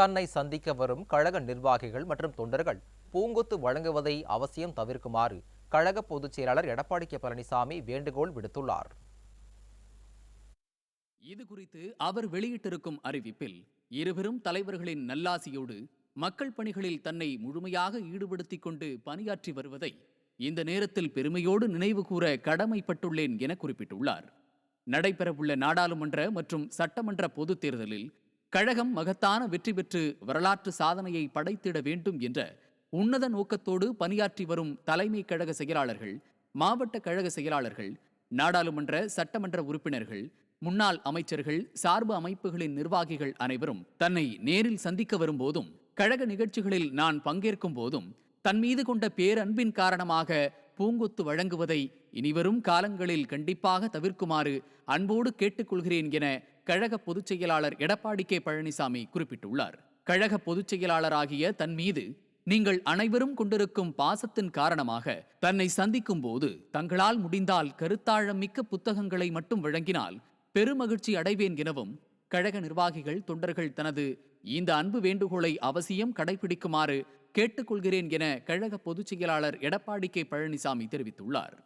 தன்னை சந்திக்க வரும் கழக நிர்வாகிகள் மற்றும் தொண்டர்கள் பூங்கொத்து வழங்குவதை அவசியம் தவிர்க்குமாறு கழக பொதுச் செயலாளர் எடப்பாடி கே பழனிசாமி வேண்டுகோள் விடுத்துள்ளார். இது குறித்து அவர் வெளியிட்டிருக்கும் அறிவிப்பில் இருவரும் தலைவர்களின் நல்லாசியோடு மக்கள் பணிகளில் தன்னை முழுமையாக ஈடுபடுத்திக் கொண்டு பணியாற்றி வருவதை இந்த நேரத்தில் பெருமையோடு நினைவு கூற கடமைப்பட்டுள்ளேன் என குறிப்பிட்டுள்ளார். நடைபெறவுள்ள நாடாளுமன்ற மற்றும் சட்டமன்ற பொதுத் தேர்தலில் கழகம் மகத்தான வெற்றி பெற்று வரலாற்று சாதனையை படைத்திட வேண்டும் என்ற உன்னத நோக்கத்தோடு பணியாற்றி வரும் தலைமை கழக செயலாளர்கள் மாவட்ட கழக செயலாளர்கள் நாடாளுமன்ற சட்டமன்ற உறுப்பினர்கள் முன்னாள் அமைச்சர்கள் சார்பு அமைப்புகளின் நிர்வாகிகள் அனைவரும் தன்னை நேரில் சந்திக்க வரும்போதும் கழக நிகழ்ச்சிகளில் நான் பங்கேற்கும் போதும் தன் மீது கொண்ட பேரன்பின் காரணமாக பூங்கொத்து வழங்குவதை இனிவரும் காலங்களில் கண்டிப்பாக தவிர்க்குமாறு அன்போடு கேட்டுக்கொள்கிறேன் என கழக பொதுச் செயலாளர் எடப்பாடி கே பழனிசாமி குறிப்பிட்டுள்ளார். கழக பொதுச் செயலாளராகிய தன் மீது நீங்கள் அனைவரும் கொண்டிருக்கும் பாசத்தின் காரணமாக தன்னை சந்திக்கும் போது தங்களால் முடிந்தால் கருத்தாழம் மிக்க புத்தகங்களை மட்டும் வழங்கினால் பெருமகிழ்ச்சி அடைவேன் எனவும் கழக நிர்வாகிகள் தொண்டர்கள் தனது இந்த அன்பு வேண்டுகோளை அவசியம் கடைபிடிக்குமாறு கேட்டுக்கொள்கிறேன் என கழக பொதுச் செயலாளர் எடப்பாடி கே. பழனிசாமி தெரிவித்துள்ளார்.